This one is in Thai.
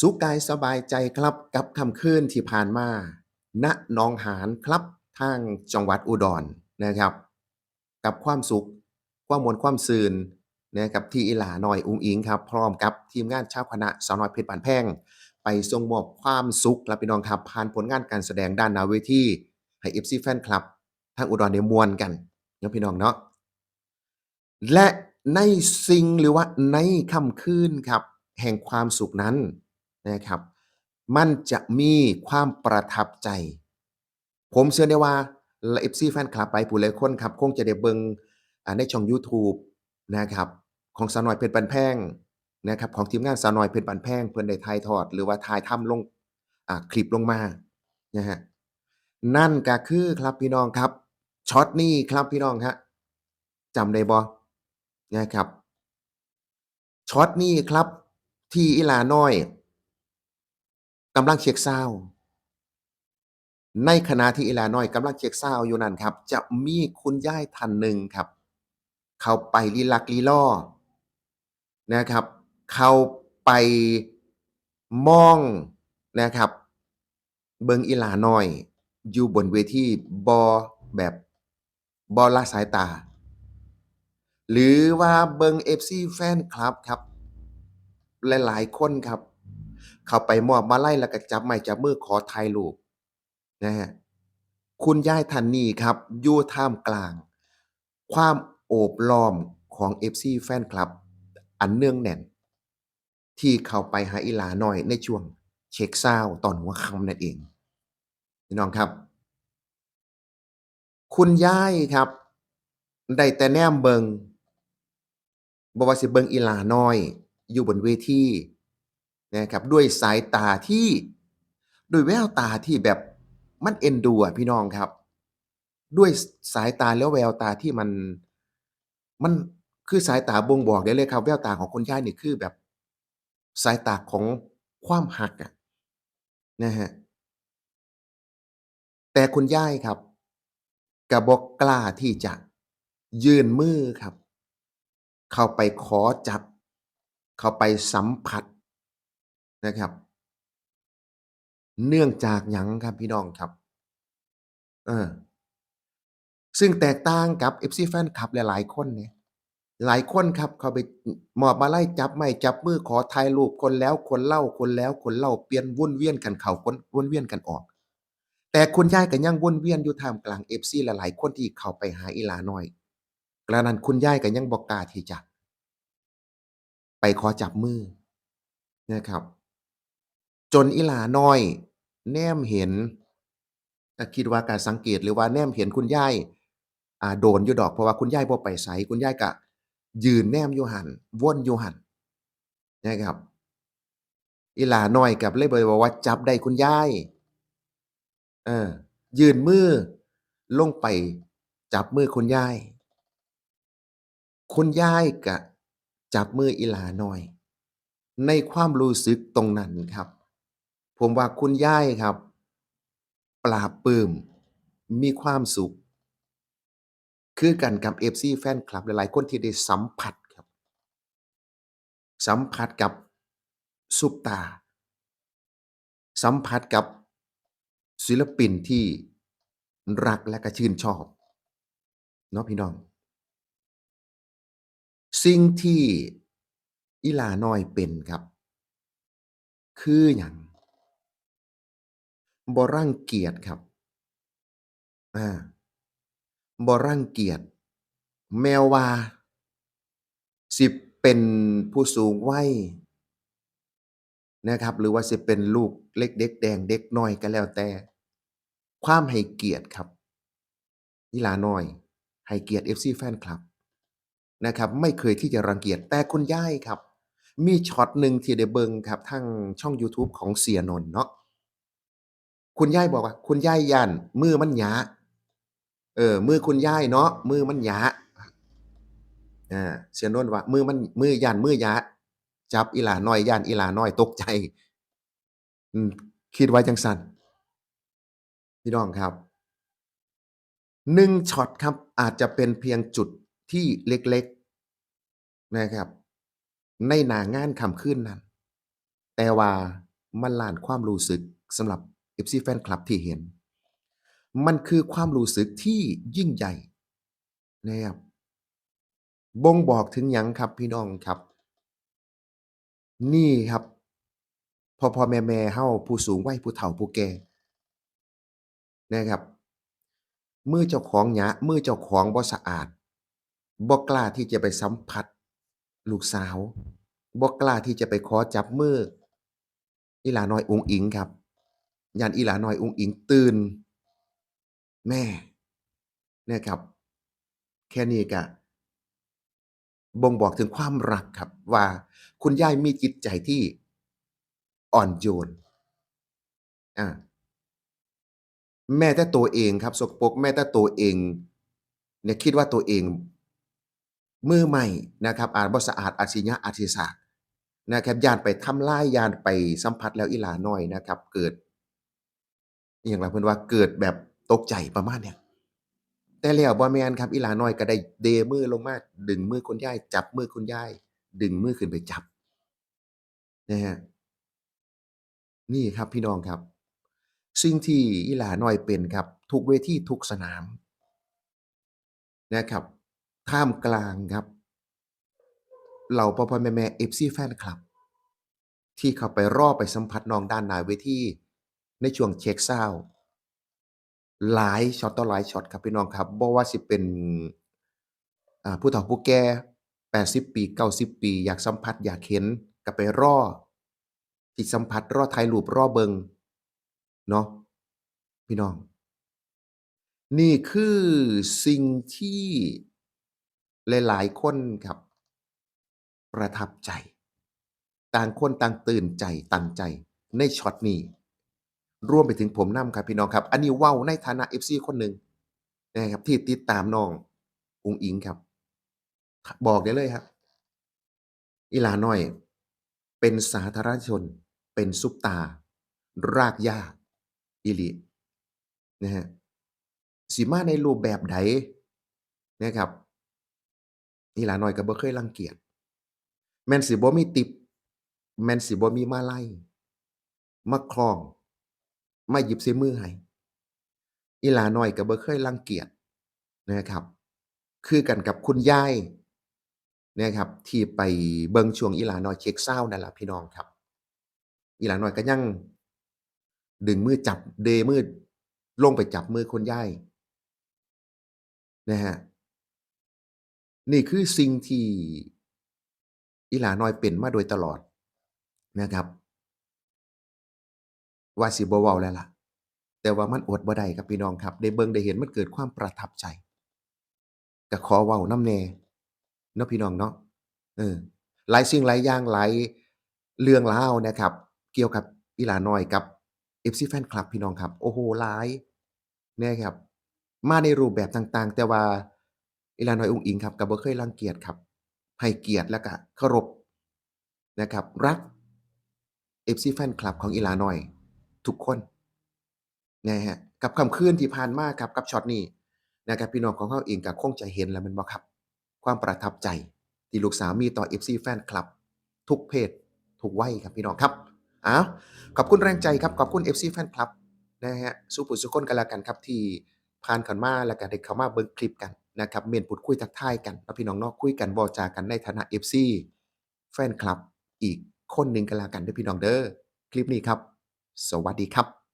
สุขกายสบายใจครับกับคำคืนที่ผ่านมา ณ นองหานครับทางจังหวัดอุดรนะครับ กับความสุข ความม่วนความซื่นนะครับที่อีหลาหน้อยอุ๋งอิงครับ พร้อมกับทีมงานชาวคณะสาวน้อยเพชรบานแพงไปส่งมอบความสุขครับพี่น้องครับผ่านผลงานการแสดงด้านนาเวทีให้ FC แฟนคลับทางอุดรได้ม่วนกันเนาะพี่น้องเนาะและในสิ่งหรือว่าในค่ำคืนครับ แห่งความสุขนั้น นะครับ มันจะมีความประทับใจ ผมเชื่อได้ว่าและ FC แฟนคลับหลายผู้หลายคนครับ คงจะได้เบิ่งอ่าในช่องยูทูบนะครับของสาวน้อยเพชรบ้านแพงนะครับของทีมงานสาวน้อยเพชรบ้านแพงเพิ่อนได้ถ่ายทอด หรือว่าถ่ายทำลงคลิปลงมานะฮะนั่นก็คือครับพี่น้องครับช็อตนี้ครับพี่น้องครับจำได้บ่นะครับช็อตนี้ครับที่อีลาน้อย กำลังเช็กซาวด์ในขณะที่อีลาน้อยกำลังเช็กซาวด์อยู่นั่นครับ จะมีคุณยายท่านหนึ่งครับ เข้าไปลิลักลิล่อนะครับ เข้าไปมองนะครับ เบิงอีลาน้อย อยู่บนเวทีบ่แบบบ่ละสายตา หรือว่าเบิ่ง FC แฟนคลับครับ หลายๆคนครับ เข้าไปมอบมาไลัยแล้วก็จับไม้จับมือขอถ่ายรูปนะครับคุณยายท่านนี้ครับอยู่ท่ามกลาง ความโอบล้อมของ FC แฟนคลับ อันเนื่องแน่น ที่เข้าไปหาอีหลาหน้อยในช่วงเช็กซาวด์ตอนหัวค่ำนั่นเองพี่น้องครับ คุณยายครับได้แต่แนมเบิงบวสิเบิงอีหลาน้อย อยู่บนเวที นะครับด้วยสายตาที่ด้วยแววตาที่แบบมันเอ็นดูอะพี่น้องครับ ด้วยสายตาและแววตาที่มันมันคือสายตาบ่งบอกได้เลยครับ แววตาของคุณยายนี่คือแบบสายตาของความรักอะนะครับแต่คุณยายครับก็บ่กล้าที่จะยื่นมือครับ เข้าไปขอจับ เข้าไปสัมผัส นะครับ เนื่องจากหยังครับพี่น้องครับเออซึ่งแตกต่างกับ FC แฟนคลับหลายๆคนเนี่ยหลายคนครับเขาไปอมอบมาไลัยจับไม้จับมือขอถ่ายรูปคนแล้วคนเล่าคนแล้วคนเล่าเปลี่ยนวนเวียนกันเขาวนวนเวียนกันออก แต่คุณยายก็ยังวนเวียนอยู่ท่ามกลาง FC หลายๆคนที่เข้าไปหาอีลาน้อย กระนั้นคุณยายก็ยังบ่กล้าที่จะไปขอจับมือนะครับ จนอีหลาน้อย แนมเห็นก็คิดว่าการสังเกตหรือว่าแนมเห็นคุณยายอ่าโดนอยู่ดอกเพราะว่าคุณยายบ่ไปไสคุณยายก็ยืนแนมอยู่หันวนอยู่หันนะครับอีหลาน้อยก็เลยบ่บอกว่าจับได้คุณยายเออยืนมือลงไปจับมือคุณยายคุณยายก็จับมืออีหลาน้อย ในความรู้สึกตรงนั้นครับ ผมว่าคุณยายครับ ปลาบปลื้มมีความสุข คือกันกับ FC แฟนคลับหลายๆ คนที่ได้สัมผัสครับ สัมผัสกับซุปตา สัมผัสกับศิลปินที่รักและก็ชื่นชอบเนาะพี่น้อง สิ่งที่อีลาน้อยเป็นครับ คือหยัง บ่รังเกียจครับ อา บ่รังเกียจ แม้ว่า สิเป็นผู้สูงวัย นะครับ หรือว่าสิเป็นลูกเล็ก เด็กแดง เด็กน้อยก็แล้วแต่ ความให้เกียรติครับ อีหลาน้อยให้เกียรติ FC แฟนคลับ นะครับ ไม่เคยที่จะรังเกียจ แต่คุณยายครับ มีช็อตหนึ่งที่ได้เบิ่งครับ ทางช่องยูทูบของเสียนนท์เนาะ คุณย่ายบอกว่า คุณย่ายย้านมือมันหยาเออ มือคุณย่ายเนาะมือมันหยาอาเสียนนท์ว่า มือมันมือย้านมือหยาจับอีหลาน้อยย้านอีหลาน้อยตกใจคิดไว่าจั่งซั้นพี่น้องครับ1ช็อตครับอาจจะเป็นเพียงจุดที่เล็กๆนะครับ ในหนางานค่ำคืนนั้น แต่ว่ามันล้านความรู้สึกสำหรับ FC แฟนคลับที่เห็น มันคือความรู้สึกที่ยิ่งใหญ่นะครับบ่งบอกถึงหยังครับพี่น้องครับ นี่ครับพ่อๆแม่เฮาผู้สูงวัยผู้เฒ่าผู้แก่นะครับมือเจ้าของหยะมือเจ้าของบ่สะอาดบ่กล้าที่จะไปสัมผัส ลูกสาวบ่กล้าที่จะไปขอจับมืออีหลาน้อยองอิงครับ ยานอีหลาหน้อยอุงอิงตื่น แม่เนะครับ แค่นี้ก็บ่งบอกถึงความรักครับ ว่าคุณยายมีจิตใจที่อ่อนโยนอาแม้แต่ตัวเองครับ สกปรกแม้แต่ตัวเองเนี่ยคิดว่าตัวเองมือใหม่นะครับอาจบ่สะอาดอาจสิหยะอาจสิสากนะครับยานไปทำลายยานไปสัมผัสแล้วอีหลาน้อยนะครับ เกิด อิหยังล่ะเพิ่นว่าเกิดแบบตกใจประมาณเนี้ยแต่แล้วบ่แมนครับอีหลาน้อยก็ได้เดมือลงมาดึงมือคุณยายจับมือคุณยายดึงมือขึ้นไปจับนะครับนี่ครับพี่น้องครับ สิ่งที่อีหลาน้อยเป็นครับ ทุกเวทีทุกสนามนะครับท่ามกลางครับเหล่าพ่อๆแม่ๆ FC แฟนคลับ ที่เข้าไปรอไปสัมผัสน้องด้านหน้าเวที ในช่วงเช็กซาวด์หลายช็อตต่อหลายช็อตครับพี่น้องครับบ่ว่าสิเป็นผู้เฒ่าผู้แก่ 80 ปี 90 ปี อยากสัมผัสอยากเห็นก็ไปรอที่สัมผัสรอถ่ายรูปรอเบิงเนาะพี่น้อง นี่คือสิ่งที่หลายๆคนครับ ประทับใจ ต่างคนต่างตื่นใจตั้งใจในช็อตนี้ รวมไปถึงผมนำครับพี่น้องครับ อันนี้เว้าในฐานะ FC คนหนึ่งนะครับที่ติดตามน้องอุงอิงครับ บอกได้เลยครับ อีหลาน้อย เป็นสาธารณชน เป็นซุปตารรากหญ้าอีหลีนะครับสิมาในรูปแบบใดนะครับอีหลาน้อยก็บ่เคยรังเกียจแมนสิบ่มีติปแมนสิบ่มีมาไลัยมาคลอง มาหยิบใส่มือให้อีหลาน้อยก็บ,บ่เคยรังเกียจนะครับ คือกันกับคุณยายนะครับที่ไปเบิงช่วงอีหลาน้อยเช็กซาวด์นั่นล่ะพี่น้องครับ อีหลาน้อยก็ยังดึงมือจับเดมือลงไปจับมือคุณยายนะครับนี่คือสิ่งที่อีหลาน้อยเป็นมาโดยตลอดนะครับ ว่าสิบ่เว้าแล้วล่ะ แต่ว่ามันอดบ่ได้ครับพี่น้องครับ ได้เบิ่งได้เห็นมันเกิดความประทับใจก็ขอเว้านำแน่เนาะพี่น้องเนาะเออหลายสิ่งหลายอย่างหลายเรื่องราวนะครับ เกี่ยวกับอีหลาน้อยกับ FC แฟนคลับพี่น้องครับ โอ้โฮหลายเนะครับ มาในรูปแบบต่างๆ แต่ว่าอีลาน้อยอุ๋งอิงครับก็บ่เคยรังเกียจครับ ให้เกียรติแล้วก็เคารพนะครับ รัก FC แฟนคลับของอีลาน้อย ทุกคนนะครับกับค่ำคืนที่ผ่านมาครับกับช็อตนี้นะครับพี่น้องของเราเองก็คงจะเห็นแล้วม่นบ่ครับ ความประทับใจที่ลูกสาวมีต่อ FC แฟนคลับ ทุกเพศ ทุกวัยครับพี่น้องครับอ้าวขอบคุณแรงใจครับขอบคุณ FC แฟนคลับนะครับสุผู้สุคนก็แล้วกันครับที่ผ่านข้ามาแล้วก็ได้เข้ามาเบิ่งคลิปกันนะครับเมนพูดคุยทักทายกันเนาะพี่น้องนาะคุยกันเว้าจากันในฐานะ FC แฟนคลับอีกคนหนึ่งก็แล้วกันด้อพี่น้องเด้อคลิปนี้ครับ สวัสดีครับ